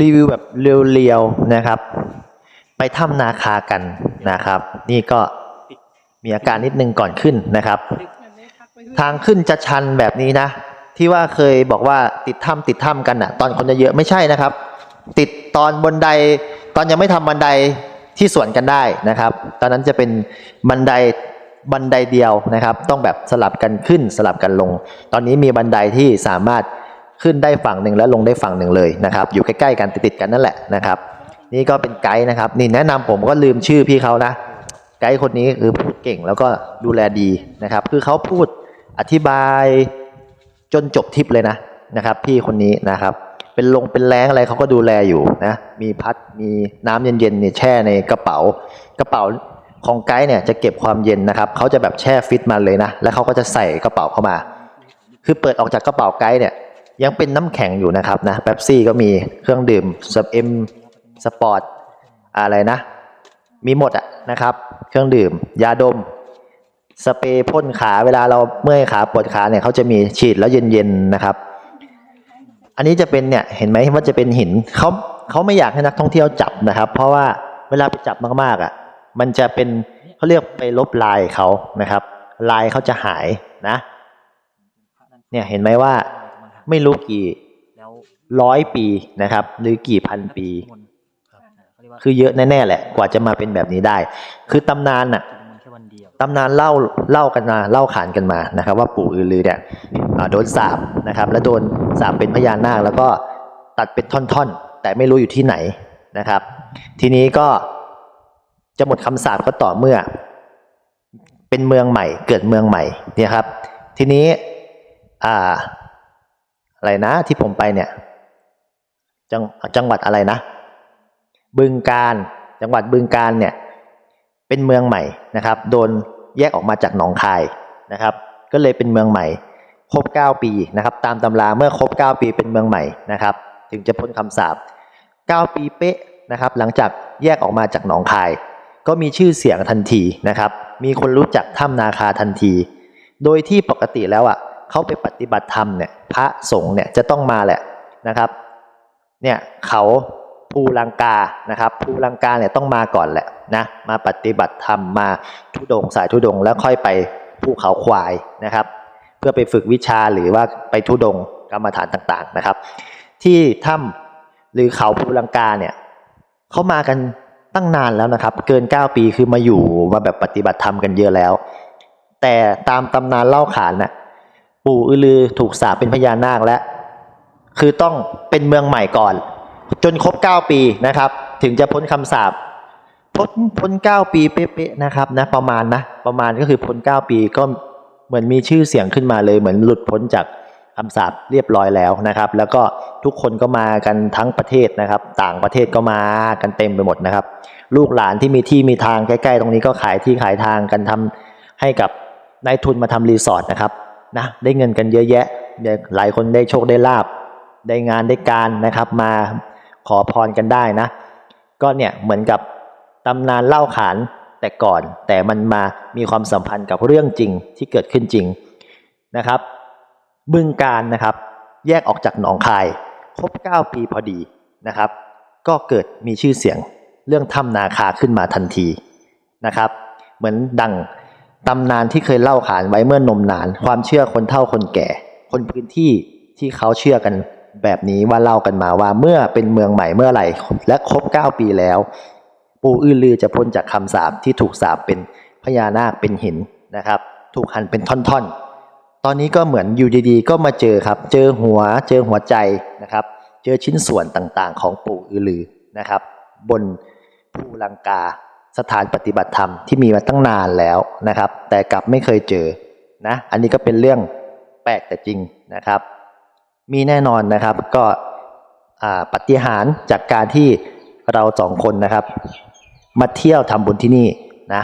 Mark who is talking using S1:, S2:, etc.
S1: รีวิวแบบเรียวๆนะครับ ไปถ้ำนาคากันนะครับ นี่ก็มีอาการนิดนึงก่อนขึ้นนะครับ ทางขึ้นจะชันแบบนี้นะ ที่ว่าเคยบอกว่าติดถ้ำติดถ้ำกันอะตอนคนเยอะๆไม่ใช่นะครับ ติดตอนบนไดตอนยังไม่ทำบันไดที่สวนกันได้นะครับ ตอนนั้นจะเป็นบันไดบันไดเดียวนะครับ ต้องแบบสลับกันขึ้นสลับกันลง ตอนนี้มีบันไดที่สามารถ ขึ้นได้ฝั่งหนึ่งและลงได้ฝั่งหนึ่งเลยนะครับ อยู่ใกล้ๆกันติดๆกันนั่นแหละนะครับ นี่ก็เป็นไกด์นะครับนี่แนะนำผมก็ลืมชื่อพี่เขานะ ไกด์คนนี้คือพูดเก่งแล้วก็ดูแลดีนะครับ คือเขาพูดอธิบายจนจบทริปเลยนะนะครับ พี่คนนี้นะครับ เป็นลงเป็นแรงอะไรเขาก็ดูแลอยู่นะมีพัดมีน้ำเย็นๆเนี่ยแช่ในกระเป๋ากระเป๋าของไกด์เนี่ยจะเก็บความเย็นนะครับเขาจะแบบแช่ฟิตมาเลยนะ แล้วเขาก็จะใส่กระเป๋าเข้ามา คือเปิดออกจากกระเป๋าไกด์เนี่ย ยังเป็นน้ำแข็งอยู่นะครับนะเป๊ปซี่ก็มีเครื่องดื่มสับเอ็มสปอร์ตอะไรนะ มีหมดอะนะครับ เครื่องดื่ม ยาดม สเปรย์พ่นขาเวลาเราเมื่อยขาปวดขาเนี่ยเขาจะมีฉีดแล้วเย็นๆนะครับ อันนี้จะเป็นเนี่ยเห็นไหมว่าจะเป็นหินเขาเขาไม่อยากให้นักท่องเที่ยวจับนะครับ เพราะว่าเวลาไปจับมากๆอะ มันจะเป็นเขาเรียกไปลบลายเขานะครับ ลายเขาจะหายนะ เนี่ยเห็นไหมว่า ไม่รู้กี่ร้อยปีนะครับ หรือกี่พันปี คือเยอะแน่ๆแหละ กว่าจะมาเป็นแบบนี้ได้ คือตำนานน่ะตำนานเล่าเล่ากันมาเล่าขานกันมานะครับ ว่าปู่อือลือเนี่ยอ่าโดนสาบนะครับ และโดนสาบเป็นพญานาคแล้วก็ตัดเป็นท่อนๆ แต่ไม่รู้อยู่ที่ไหนนะครับ ทีนี้ก็จะหมดคำสาปก็ต่อเมื่อ เป็นเมืองใหม่ เกิดเมืองใหม่เนี่ยครับ ทีนี้อ่า อะไรนะที่ผมไปเนี่ยจังจังหวัดอะไรนะ บึงการจังหวัดบึงการเนี่ยเป็นเมืองใหม่นะครับ โดนแยกออกมาจากหนองคายนะครับ ก็เลยเป็นเมืองใหม่ ครบ 9 ปีนะครับ ตามตำราเมื่อครบ 9 ปีเป็นเมืองใหม่นะครับ ถึงจะพ้นคำสาป9 ปีเป๊ะนะครับ หลังจากแยกออกมาจากหนองคาย ก็มีชื่อเสียงทันทีนะครับ มีคนรู้จักถ้ำนาคาทันที โดยที่ปกติแล้วอะ เขาไปปฏิบัติธรรมเนี่ยพระสงฆ์เนี่ยจะต้องมาแหละนะครับเนี่ยเขาภูลังกานะครับภูลังกาเนี่ยต้องมาก่อนแหละนะมาปฏิบัติธรรมมาทุดงสายทุดงแล้วค่อยไปภูเขาควายนะครับ เพื่อไปฝึกวิชาหรือว่าไปทุดงกรรมฐานต่างๆนะครับ ที่ถ้ำหรือเขาภูลังกาเนี่ยเขามากันตั้งนานแล้วนะครับ เกิน 9 ปีคือมาอยู่มาแบบปฏิบัติธรรมกันเยอะแล้ว แต่ตามตำนานเล่าขานน่ะ ปู่อือลือถูกสาปเป็นพญานาคและคือต้องเป็นเมืองใหม่ก่อน จนครบ 9 ปีนะครับ ถึงจะพ้นคำสาปพ้นพ้น 9 ปีเป๊ะๆนะครับนะประมาณนะประมาณก็คือพ้น 9 ปีก็เหมือนมีชื่อเสียงขึ้นมาเลย เหมือนหลุดพ้นจากคำสาปเรียบร้อยแล้วนะครับ แล้วก็ทุกคนก็มากันทั้งประเทศนะครับ ต่างประเทศก็มากันเต็มไปหมดนะครับ ลูกหลานที่มีที่มีทางใกล้ ๆ ตรงนี้ก็ขายที่ขายทางกันทำให้กับนายทุนมาทำรีสอร์ทนะครับ นะได้เงินกันเยอะแยะ หลายคนได้โชคได้ลาบ ได้งานได้การนะครับมาขอพรกันได้นะ ก็เนี่ยเหมือนกับตำนานเล่าขานแต่ก่อน แต่มันมามีความสัมพันธ์กับเรื่องจริงที่เกิดขึ้นจริงนะครับ บึงการนะครับ แยกออกจากหนองคาย ครบ 9 ปีพอดีนะครับ ก็เกิดมีชื่อเสียงเรื่องถ้ำนาคาขึ้นมาทันทีนะครับ เหมือนดัง ตำนานที่เคยเล่าขานไว้เมื่อนมนาน ความเชื่อคนเฒ่าคนแก่ คนพื้นที่ที่เขาเชื่อกันแบบนี้ว่าเล่ากันมาว่าเมื่อเป็นเมืองใหม่เมื่อไหร่ และครบ 9 ปีแล้ว ปู่อือลือจะพ้นจากคำสาปที่ถูกสาปเป็นพญานาคเป็นหินนะครับ ถูกหั่นเป็นท่อนๆ ตอนนี้ก็เหมือนอยู่ดีๆ ก็มาเจอครับ เจอหัวเจอหัวใจนะครับ เจอชิ้นส่วนต่างๆ ของปู่อือลือนะครับ บนภูลังกา สถานปฏิบัติธรรมที่มีมาตั้งนานแล้วนะครับ แต่กลับไม่เคยเจอนะอันนี้ก็เป็นเรื่องแปลกแต่จริงนะครับ มีแน่นอนนะครับก็ปฏิหารจากการที่เราสองคนนะครับ มาเที่ยวทำบุญที่นี่นะ